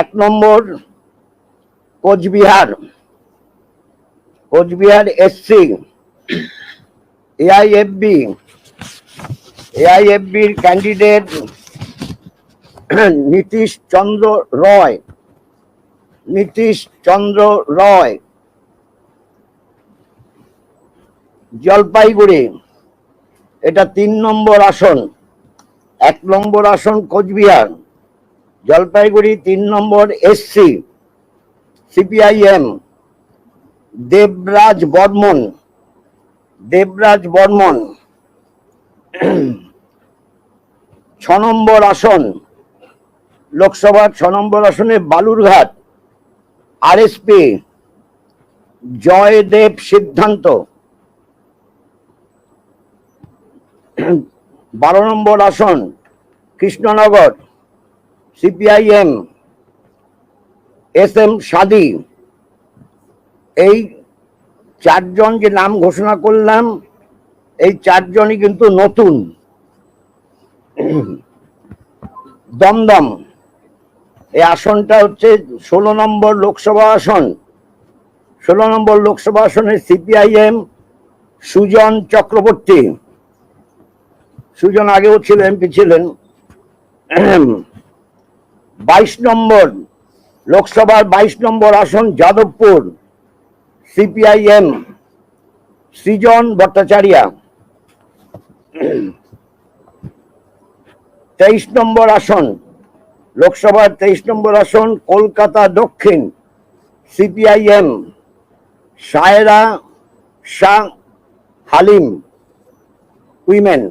এক নম্বর Cooch Behar Cooch Behar SC, AIFB, এআইএফবির ক্যান্ডিডেট নীতিশ চন্দ্র রয়, নীতিশ চন্দ্র রয়, জলপাইগুড়ি, এটা তিন নম্বর আসন, এক নম্বর আসন কোচবিহার। জলপাইগুড়ি তিন নম্বর এসসি সিপিআইএম দেবরাজ বর্মন দেবরাজ বর্মন, ছ নম্বর আসন, লোকসভার ছ নম্বর আসনে বালুরঘাট আর আরএসপি জয়দেব সিদ্ধান্ত, বারো নম্বর আসন, Krishnanagar CPIM, S M Sadi, এই চারজন যে নাম ঘোষণা করলাম, এই চারজনই কিন্তু নতুন। দমদম, এই আসনটা হচ্ছে ষোলো নম্বর লোকসভা আসন। ষোলো নম্বর লোকসভা আসনে সিপিআইএম সুজন চক্রবর্তী। সুজন আগেও ছিল, এমপি ছিলেন। বাইশ নম্বর, লোকসভার বাইশ নম্বর আসন যাদবপুর, সিপিআইএম, সৃজন ভট্টাচার্যা। তেইশ নম্বর আসন, লোকসভার তেইশ নম্বর আসন, কলকাতা দক্ষিণ, সিপিআইএম, সায়রা শাহ হালিম, উইমেন।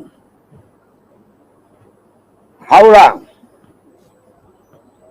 হাওড়া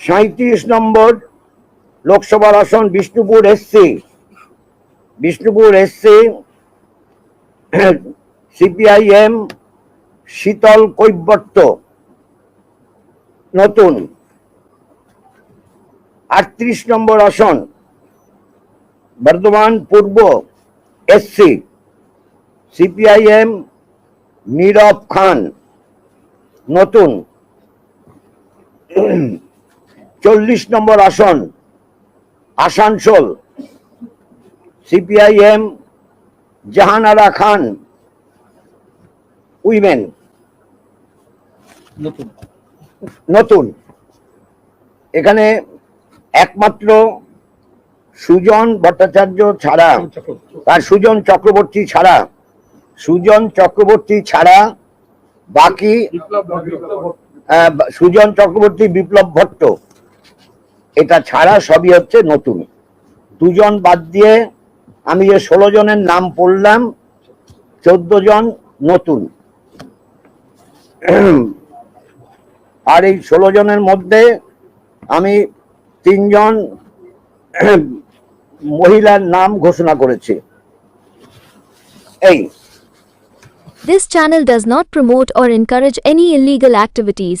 সাঁত্রিশ নম্বর লোকসভার আসন Bishnupur SC Bishnupur SC CPIM Sheetal Kaibarta, নতুন। আটত্রিশ নম্বর আসন বর্ধমান পূর্ব এসসি সিপিআইএম নীরব খান, নতুন। চল্লিশ নম্বর আসন Asansol. CPIM Jahanara Khan women. নতুন। নতুন। এখানে একমাত্র সুজন ভট্টাচার্য ছাড়া আর সুজন চক্রবর্তী ছাড়া সুজন চক্রবর্তী ছাড়া বাকি সুজন চক্রবর্তী বিপ্লব ভট্ট। এটা ছাড়া সবই হচ্ছে নতুন। দুজন বাদ দিয়ে আমি যে ষোলো জনের নাম পড়লাম, চোদ্দ জন নতুন। আর এই ষোলো জনের মধ্যে আমি তিনজন মহিলার নাম ঘোষণা করেছি। এই। This channel does not promote or encourage any illegal activities.